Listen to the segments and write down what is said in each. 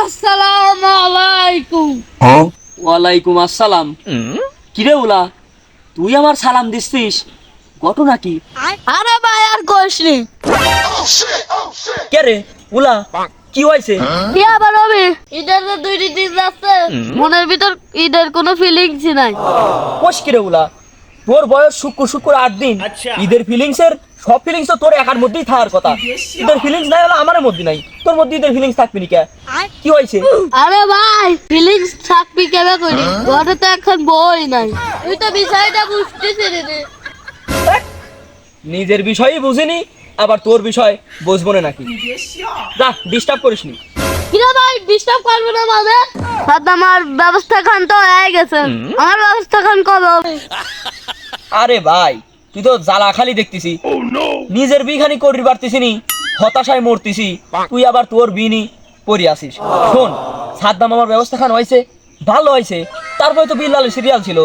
আসসালামু আলাইকুম। ওয়ালাইকুম আসসালাম। উলা তুই আমার সালাম দিচ্ছিস ঘটনা কি? আরে ভাই আর কোশনি কে রে উলা কি হয়েছে কি আবার হবে? ঈদের তো দুইটি দিন যাচ্ছে মনের ভিতর ঈদের কোনো ফিলিংস নাই। কোষ কিরে উলা তোর বয়স শুক্র শুক্র আট দিন। ঈদের ফিলিংস এর সব ফিলিংস তো তোর একার মধ্যেই থাকার কথা। ঈদের ফিলিংস নাই হলে আমার মধ্যে নাই। তোর মধ্যে ঈদের ফিলিংস থাকবি নি কে? কি হয়েছে? আরে ভাই ফিলিংস থাকবি কেবে করি? ঘরে তো এখন বই নাই। তুই তো বিষয়টা বুঝতেছিস রে। নিজের বিষয়ই বুঝিনি আবার তোর বিষয় বুঝব না নাকি। যা ডিস্টার্ব করিস নি। কিরে ভাই ডিস্টার্ব করবে না মানে? আমার ব্যবস্থা খান তো হয়ে গেছে। আমার ব্যবস্থা খান কবে আরে ভাই তুই তো জ্বালা খালি দেখতেছি। নিজের বিখানি করি পারতেছি নি হতাশায় মরতেছি তুই আবার তোর বিনি পরি আসিস শোন সাদ্দাম আমার ব্যবস্থা খান হয়েছে ভালো হয়েছে। তারপরে তো বিল্লালের সিরিয়াল ছিল।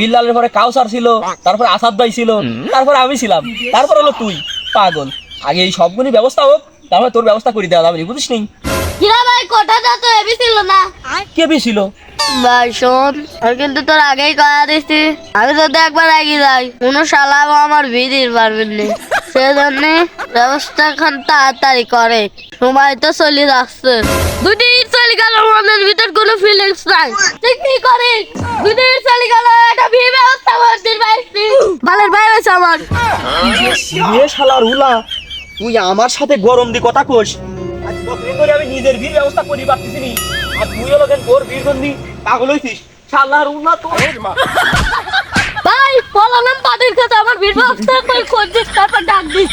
বিল্লালের পরে কাউসার ছিল তারপরে আসাদ ভাই ছিল তারপরে আমি ছিলাম। তারপর হলো তুই পাগল। আগে এই সবগুলি ব্যবস্থা হোক তারপরে তোর ব্যবস্থা করে দেওয়া যাবে বুঝিস নি? কিরে ভাই যা তো এবি ছিল না? কে ছিল ভাই শোন আমি কিন্তু তোর আগেই কয়া দিচ্ছি আমি যদি একবার আগে যাই। কোনো সালাম আমার বিদির পারবেন না। সেজন্য ব্যবস্থা খান তাড়াতাড়ি করে। সময় তো চলে যাচ্ছে। দুটি চলে গেল মনের ভিতর কোনো ফিলিংস নাই। তুই কি করি দুটি চলে গেল একটা ভি ব্যবস্থা করতে পারছি। বালের ভাই হয়েছে আমার। এ শালার উলা তুই আমার সাথে গরম দি কথা কোস আজ কতদিন ধরে আমি নিজের বীর ব্যবস্থা করি পারতেছি নি। আর তুই হলো কেন তোর বীর গন্ধি পাগল হইছিস শালার উলা তো ভাই তাদের কাছে আমার ভিড় ব্যবস্থা করে খোঁজ তারপর ডাক দিস।